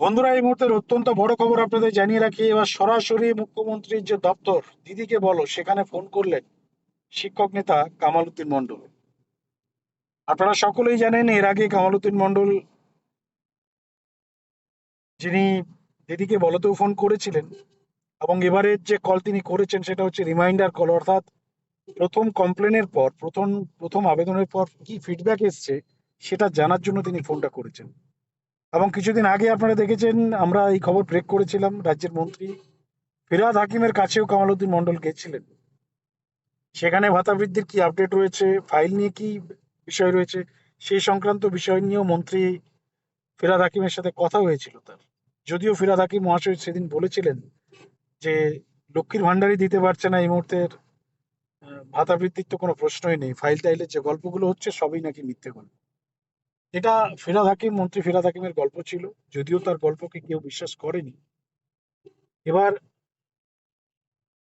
বন্ধুরা, এই মুহূর্তের অত্যন্ত বড় খবর আপনাদের জানিয়ে রাখি, এবার সরাসরি মুখ্যমন্ত্রীর যে দপ্তর, দিদিকে বলো, সেখানে ফোন করলেন শিক্ষক নেতা কামাল উদ্দিন মন্ডল আপনারা সকলেই জানেন, এর আগে কামাল উদ্দিন মন্ডল যিনি দিদিকে বলতেও ফোন করেছিলেন, এবং এবারের যে কল তিনি করেছেন, সেটা হচ্ছে রিমাইন্ডার কল অর্থাৎ প্রথম কমপ্লেনের পর, প্রথম প্রথম আবেদনের পর কি ফিডব্যাক এসছে, সেটা জানার জন্য তিনি ফোনটা করেছেন। এবং কিছুদিন আগে আপনারা দেখেছেন, আমরা এই খবর ব্রেক করেছিলাম রাজ্যের মন্ত্রী ফিরাদ হাকিমের কাছেও কামাল উদ্দিন মন্ডল গেছিলেন। সেখানে ভাতা বৃদ্ধির কি আপডেট রয়েছে ফাইল নিয়ে কি বিষয় রয়েছে সেই সংক্রান্ত বিষয় নিয়েও মন্ত্রী ফিরাদ হাকিমের সাথে কথা হয়েছিল তার। যদিও ফিরাদ হাকিম মহাশয় সেদিন বলেছিলেন যে, লক্ষ্মীর ভান্ডারই দিতে পারছে না এই মুহূর্তের ভাতা বৃদ্ধির তো কোনো প্রশ্নই নেই। ফাইল টাইলের যে গল্পগুলো হচ্ছে সবই নাকি মিথ্যে গল্প। এটা ফিরাদ হাকিম, মন্ত্রী ফিরাদ হাকিমের গল্প ছিল। যদিও তার গল্পকে কেউ বিশ্বাস করেনি। এবার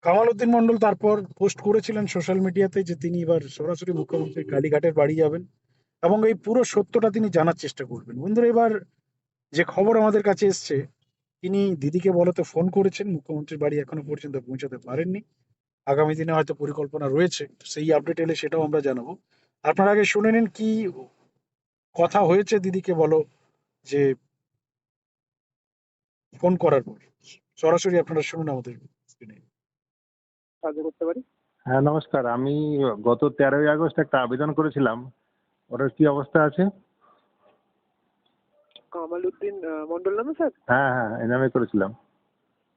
কামাল উদ্দিন মন্ডল তারপর পোস্ট করেছিলেন সোশ্যাল মিডিয়াতে যে তিনি এবার সরাসরি মুখ্যমন্ত্রী কালীঘাটের বাড়ি যাবেন এবং এই পুরো সত্যটা তিনি জানার চেষ্টা করবেন। বন্ধুরা, এবার যে খবর আমাদের কাছে এসছে, তিনি দিদিকে বলতে ফোন করেছেন, মুখ্যমন্ত্রীর বাড়ি এখনও পর্যন্ত পৌঁছাতে পারেননি। আগামী দিনে হয়তো পরিকল্পনা রয়েছে সেই আপডেট এলে সেটাও আমরা জানাব। আপনারা আগে শুনে নিন কি কথা হয়েছে দিদিকে বলো যে ফোন করার পর। সরাসরি আপনারা শুনুন আমাদের স্ক্রিনে সাহায্য করতে পারি? হ্যাঁ নমস্কার। আমি গত তেরোই আগস্ট একটা আবেদন করেছিলাম। ওটার কি অবস্থা আছে? কামাল উদ্দিন আহ, মন্ডল নামে স্যার? হ্যাঁ হ্যাঁ এই নামে করেছিলাম।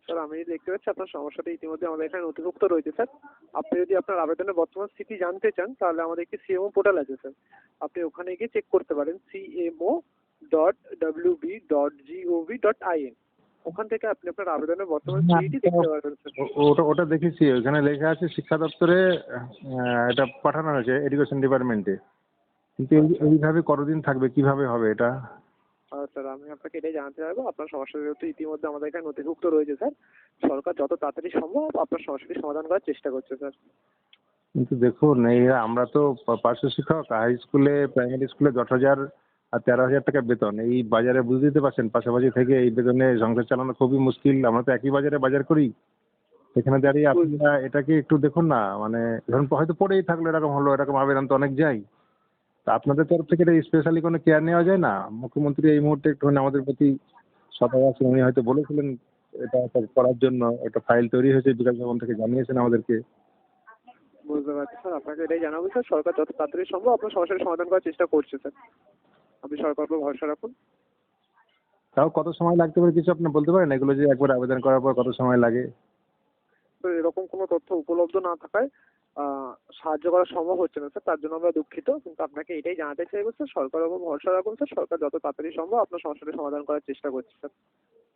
স্যার আমি দেখতে পাচ্ছি আপনার সমস্যাটা ইতিমধ্যে আমাদের এখানে নথিভুক্ত রয়েছে স্যার। আপনি যদি আপনার আবেদনের বর্তমান স্থিতি জানতে চান তাহলে আমাদের একটি সিএমও পোর্টাল আছে স্যার। আপনি ওখানে গিয়ে চেক করতে পারেন CMO dot W B dot GOV dot IN ওখান থেকে আপনি আপনার আবেদনের বর্তমান স্থিতিটি দেখতে পারবেন স্যার। ওটা ওটা দেখেছি ওখানে লেখা আছে শিক্ষা দপ্তরে এটা পাঠানো হয়েছে এডুকেশন ডিপার্টমেন্টে কিন্তু এই- এইভাবে কতদিন থাকবে কীভাবে হবে এটা? স্যার আমি আপনাকে এটাই জানাতে চাইব আপনার সমস্যা যেহেতু ইতিমধ্যে আমাদের এখানে নথিভুক্ত রয়েছে স্যার সরকার যত তাড়াতাড়ি সম্ভব আপনার সমস্যাটি সমাধান করার চেষ্টা করছে স্যার। কিন্তু দেখুন এই আমরা তো পার্শ্ব শিক্ষক হাই স্কুলে প্রাইমারি স্কুলে দশ হাজার আর তেরো হাজার টাকা বেতন এই বাজারে বুঝতেই তো পারছেন পাশাপাশি থেকে এই বেতনে সংসার চালানো খুবই মুশকিল আমরা তো একই বাজারে বাজার করি। সেখানে দাঁড়িয়ে আপনারা এটাকে একটু দেখুন না মানে ধরুন হয়তো পড়েই থাকল এরকম হলো এরকম আবেদন তো অনেক যাই তা আপনাদের তরফ থেকে এটা স্পেশালি কোনো কেয়ার নেওয়া যায় না? মুখ্যমন্ত্রী এই মুহূর্তে একটুখানি আমাদের প্রতি সদয় আছেন উনি হয়তো বলেছিলেন এটা একটা করার জন্য একটা ফাইল তৈরি হয়েছে বিকাশ ভবন থেকে জানিয়েছেন আমাদেরকে। বুঝতে পারছি স্যার। আপনাকে এটাই জানাব স্যার। সরকার যত তাড়াতাড়ি সম্ভব আপনার সমস্যাটি সমাধান করার চেষ্টা করছে স্যার। আপনি সরকারের উপর ভরসা রাখুন। তাও কত সময় লাগতে পারে কিছু আপনি বলতে পারেন? এগুলো যে একবার আবেদন করার পর কত সময় লাগে? তো এরকম কোনো তথ্য উপলব্ধ না থাকায় সাহায্য করা সম্ভব হচ্ছে না স্যার তার জন্য আমরা দুঃখিত। কিন্তু আপনাকে এটাই জানাতে চাইব স্যার সরকারের উপর ভরসা রাখুন স্যার সরকার যত তাড়াতাড়ি সম্ভব আপনার সমস্যাটা সমাধান করার চেষ্টা করছে স্যার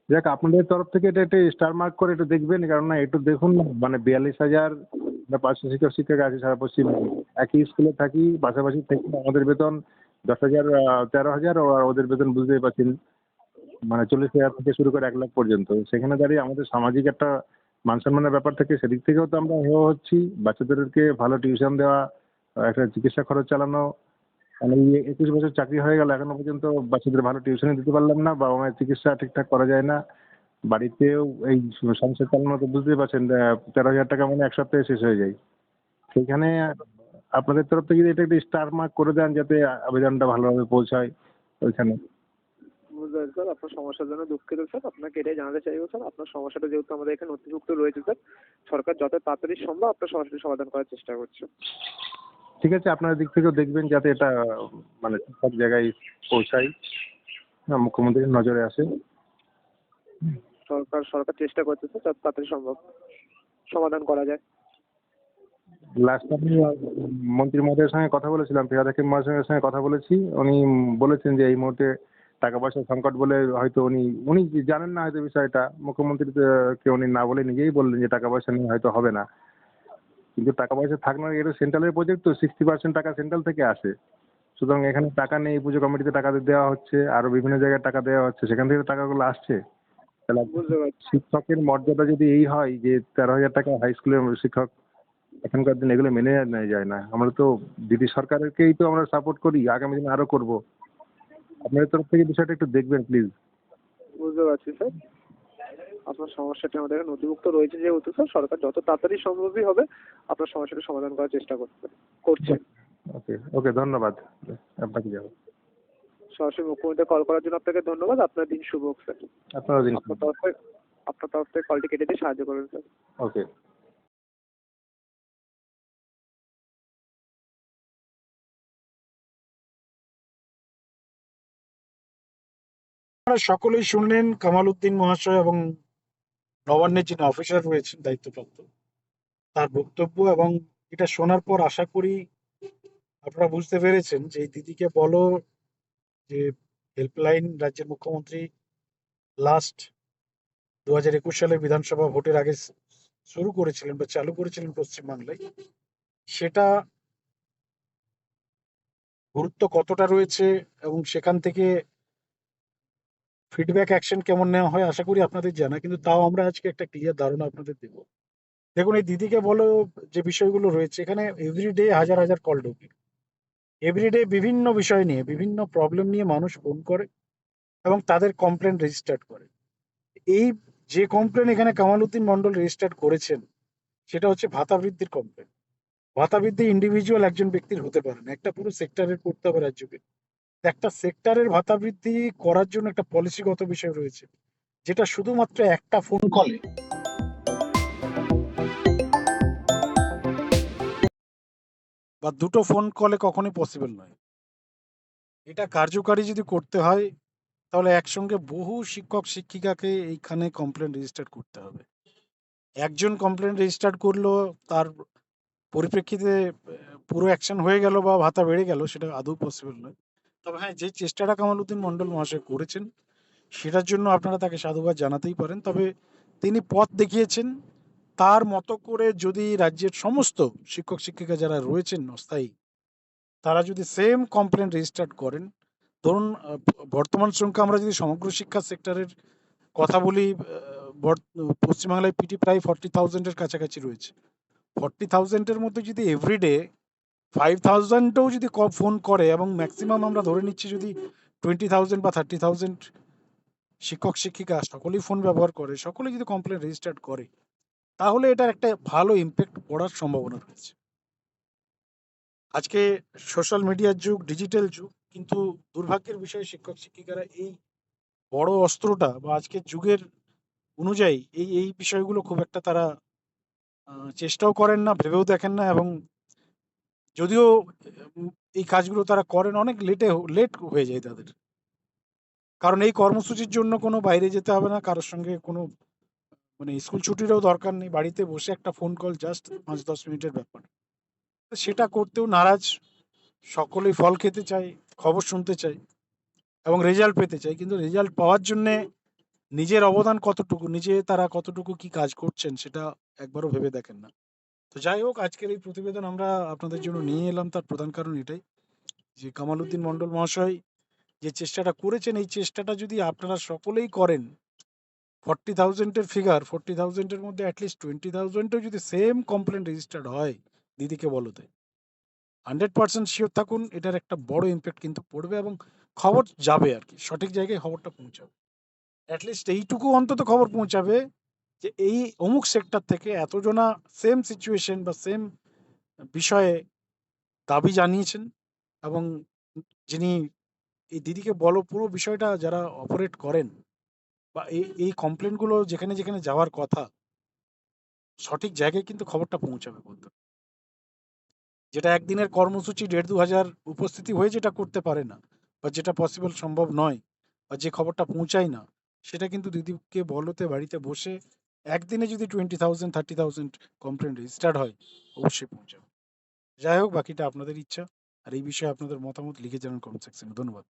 যাক, আপনাদের তরফ থেকে এটা একটু স্টার মার্ক করে একটু দেখবেন কারণ না একটু দেখুন মানে বিয়াল্লিশ হাজার পাঁচশো শিক্ষক শিক্ষক আছে সারা পশ্চিম। একই স্কুলে থাকি, পাশাপাশি থেকে আমাদের বেতন দশ হাজার তেরো হাজার আর ওদের বেতন বুঝতেই পারছেন মানে চল্লিশ হাজার থেকে শুরু করে এক লাখ পর্যন্ত। সেখানে দাঁড়িয়ে আমাদের সামাজিক একটা মান সম্মানের ব্যাপার থেকে সেদিক থেকেও তো আমরা হেয় হচ্ছি। বাচ্চাদেরকে ভালো টিউশন দেওয়া, একটা চিকিৎসা খরচ চালানো মানে একুশ বছর চাকরি হয়ে গেল, এখনও পর্যন্ত বাচ্চাদের ভালো টিউশনই দিতে পারলাম না, বাবা মায়ের চিকিৎসা ঠিকঠাক করা যায় না। বাড়িতেও এই সংসার চালানো তো বুঝতেই পারছেন তেরো হাজার টাকা মানে এক সপ্তাহে শেষ হয়ে যায়। সেখানে আপনাদের তরফ থেকে যদি এটা একটা স্টার মার্ক করে দেন, যাতে আবেদনটা ভালোভাবে পৌঁছায় ওইখানে। পারছি স্যার আপনার সমস্যার জন্য দুঃখিত স্যার। আপনাকে এটাই জানাতে চাইব স্যার আপনার সমস্যাটা যেহেতু আমাদের এখানে নথিভুক্ত রয়েছে স্যার সরকার যত তাড়াতাড়ি সম্ভব আপনার সমস্যাটি সমাধান করার চেষ্টা করছে। ঠিক আছে আপনার দিক থেকেও দেখবেন যাতে এটা মানে ঠিকঠাক জায়গায় পৌঁছায়। হ্যাঁ, মুখ্যমন্ত্রীর নজরে আসে। সরকার সরকার চেষ্টা করছে স্যার যত তাড়াতাড়ি সম্ভব সমাধান করা যায়। লাস্ট আমি মন্ত্রী মহোদয়ের সঙ্গে কথা বলেছিলাম ফিরাদ হাকিম মহাশয়ের সঙ্গে কথা বলেছি। উনি বলেছেন যে এই মুহূর্তে টাকা পয়সার সংকট বলে হয়তো উনি উনি জানেন না হয়তো বিষয়টা। মুখ্যমন্ত্রী মুখ্যমন্ত্রীকে উনি না বলে নিজেই বললেন যে টাকা পয়সা নিয়ে হয়তো হবে না। কিন্তু টাকা পয়সা থাক না এটা সেন্ট্রালের প্রজেক্ট তো সিক্সটি পার্সেন্ট টাকা সেন্ট্রাল থেকে আসে। সুতরাং এখানে টাকা নেই পুজো কমিটিতে টাকা দেওয়া হচ্ছে আরও বিভিন্ন জায়গায় টাকা দেওয়া হচ্ছে সেখান থেকে টাকাগুলো আসছে। তাহলে শিক্ষকের মর্যাদা যদি এই হয় যে তেরো হাজার টাকা হাই স্কুলের শিক্ষক এখনকার দিন এগুলো মেনে নেওয়া যায় না। আমরা তো দিদি সরকারকেই তো আমরা সাপোর্ট করি আগামী দিনে আরও করব। আপনাদের তরফ থেকে বিষয়টা একটু দেখবেন প্লিজ বুঝতে পারছি স্যার আপনার সমস্যাটি আমাদের এখানে নথিভুক্ত রয়েছে যেহেতু স্যার সরকার যত তাড়াতাড়ি সম্ভবই হবে আপনার সমস্যাটি সমাধান করার চেষ্টা করতে করছে। ওকে ওকে ধন্যবাদ। আপনাকে যাব সরাসরি মুখ্যমন্ত্রী কল করার জন্য আপনাকে ধন্যবাদ। আপনার দিন শুভ হোক স্যার আপনার দিন আপনার তরফ থেকে আপনার তরফ থেকে কলটি কেটে দিয়ে সাহায্য করবেন স্যার ওকে আপনারা সকলেই শুনলেন কামাল উদ্দিন মহাশয় এবং নবান্নের যিনি অফিসার রয়েছেন, দায়িত্বপ্রাপ্ত, তার বক্তব্য এবং এটা শোনার পর আশা করি আপনারা বুঝতে পেরেছেন যে দিদিকে বলো যে হেল্পলাইন রাজ্যের মুখ্যমন্ত্রী লাস্ট দু হাজার একুশ সালে বিধানসভা ভোটের আগে শুরু করেছিলেন বা চালু করেছিলেন পশ্চিমবাংলায়, সেটা গুরুত্ব কতটা রয়েছে এবং সেখান থেকে ফিডব্যাক অ্যাকশন কেমন নেওয়া হয় আশা করি আপনাদের জানা, কিন্তু তাও আমরা আজকে একটা ক্লিয়ার ধারণা আপনাদের দেব। দেখুন, এই দিদিকে বলো যে বিষয়গুলো রয়েছে, এখানে এভরিডে হাজার হাজার কল ঢোকে। এভরিডে বিভিন্ন বিষয় নিয়ে, বিভিন্ন প্রবলেম নিয়ে মানুষ ফোন করে এবং তাদের কমপ্লেন রেজিস্টার্ড করে। এই যে কমপ্লেন এখানে কামাল উদ্দিন মন্ডল রেজিস্টার করেছেন, সেটা হচ্ছে ভাতা বৃদ্ধির কমপ্লেন ভাতা বৃদ্ধি ইন্ডিভিজুয়াল একজন ব্যক্তির হতে পারে না, একটা পুরো সেক্টরের করতে হবে রাজ্যকে। একটা সেক্টরের ভাতা বৃদ্ধি করার জন্য একটা পলিসিগত বিষয় রয়েছে, যেটা শুধুমাত্র একটা ফোন কলে বা দুটো ফোন কলে কখনোই পসিবল নয়। এটা কার্যকারী যদি করতে হয়, তাহলে একসঙ্গে বহু শিক্ষক শিক্ষিকাকে এইখানে কমপ্লেন রেজিস্টার করতে হবে। একজন কমপ্লেন রেজিস্টার করল, তার পরিপ্রেক্ষিতে পুরো অ্যাকশন হয়ে গেল বা ভাতা বেড়ে গেল, সেটা আদৌ পসিবল নয়। তবে হ্যাঁ যে চেষ্টাটা কামালউদ্দিন মন্ডল মহাশয় করেছেন, সেটার জন্য আপনারা তাকে সাধুবাদ জানাতেই পারেন। তবে তিনি পথ দেখিয়েছেন, তার মতো করে যদি রাজ্যের সমস্ত শিক্ষক, শিক্ষিকা যারা রয়েছেন অস্থায়ী, তারা যদি সেম কমপ্লেন রেজিস্টার করেন, ধরুন বর্তমান সংখ্যা আমরা যদি সমগ্র শিক্ষা সেক্টরের কথা বলি পশ্চিমবাংলায় পিটি প্রায় ফর্টি থাউজেন্ডের কাছাকাছি রয়েছে। ফর্টি থাউজেন্ডের মধ্যে যদি এভরিডে ফাইভ থাউজেন্ডও যদি ফোন করে এবং ম্যাক্সিমাম আমরা ধরে নিচ্ছি যদি টোয়েন্টি থাউজেন্ড বা থার্টি থাউজেন্ড শিক্ষক, শিক্ষিকা সকলেই ফোন ব্যবহার করে সকলে যদি কমপ্লেন রেজিস্টার করে, তাহলে এটার একটা ভালো ইম্প্যাক্ট পড়ার সম্ভাবনা রয়েছে। আজকে সোশ্যাল মিডিয়ার যুগ ডিজিটাল যুগ, কিন্তু দুর্ভাগ্যের বিষয়ে শিক্ষক, শিক্ষিকারা এই বড় অস্ত্রটা বা আজকের যুগের অনুযায়ী এই এই বিষয়গুলো খুব একটা তারা চেষ্টাও করেন না, ভেবেও দেখেন না এবং যদিও এই কাজগুলো তারা করেন অনেক লেটে লেট হয়ে যায় তাদের। কারণ এই কর্মসূচির জন্য কোনো বাইরে যেতে হবে না, কারোর সঙ্গে কোনো মানে স্কুল ছুটিরও দরকার নেই। বাড়িতে বসে একটা ফোন কল জাস্ট পাঁচ দশ মিনিটের ব্যাপার। সেটা করতেও নারাজ। সকলেই ফল খেতে চায়, খবর শুনতে চায় এবং রেজাল্ট পেতে চায়। কিন্তু রেজাল্ট পাওয়ার জন্যে নিজের অবদান কতটুকু, নিজে তারা কতটুকু কি কাজ করছেন সেটা একবারও ভেবে দেখেন না। তো যাই হোক, আজকের এই প্রতিবেদন আমরা আপনাদের জন্য নিয়ে এলাম। তার প্রধান কারণ এটাই যে কামালউদ্দিন মন্ডল মহাশয় যে চেষ্টাটা করেছেন, এই চেষ্টাটা যদি আপনারা সকলেই করেন ফর্টি থাউজেন্ডের ফিগার ফর্টি থাউজেন্ডের মধ্যে অ্যাটলিস্ট টোয়েন্টি থাউজেন্ডও যদি সেম কমপ্লেন রেজিস্টার্ড হয়, দিদিকে বলতে হান্ড্রেড পার্সেন্ট শিওর থাকুন, এটার একটা বড় ইম্প্যাক্ট কিন্তু পড়বে এবং খবর যাবে আর কি। সঠিক জায়গায় খবরটা পৌঁছাবে। অ্যাটলিস্ট এইটুকু অন্তত খবর পৌঁছাবে যে এই অমুক সেক্টর থেকে এতজনা সেম সিচুয়েশন বা সেম বিষয়ে দাবি জানিয়েছেন এবং যিনি এই দিদিকে বলো, পুরো বিষয়টা যারা অপারেট করেন বা এই এই কমপ্লেনগুলো যেখানে যেখানে যাওয়ার কথা, সঠিক জায়গায় কিন্তু খবরটা পৌঁছাবে বলতে। যেটা একদিনের কর্মসূচি দেড় দু হাজার উপস্থিতি হয়ে যেটা করতে পারে না বা যেটা পসিবল সম্ভব নয় বা যে খবরটা পৌঁছায় না, সেটা কিন্তু দিদিকে বলতে বাড়িতে বসে একদিনে যদি twenty thousand thirty thousand complain registered হয়, অবশ্যই পৌঁছাবে। যাই হোক, বাকিটা আপনাদের ইচ্ছা। আর এই বিষয়ে আপনাদের মতামত লিখে জানান কমেন্ট সেকশনে ধন্যবাদ।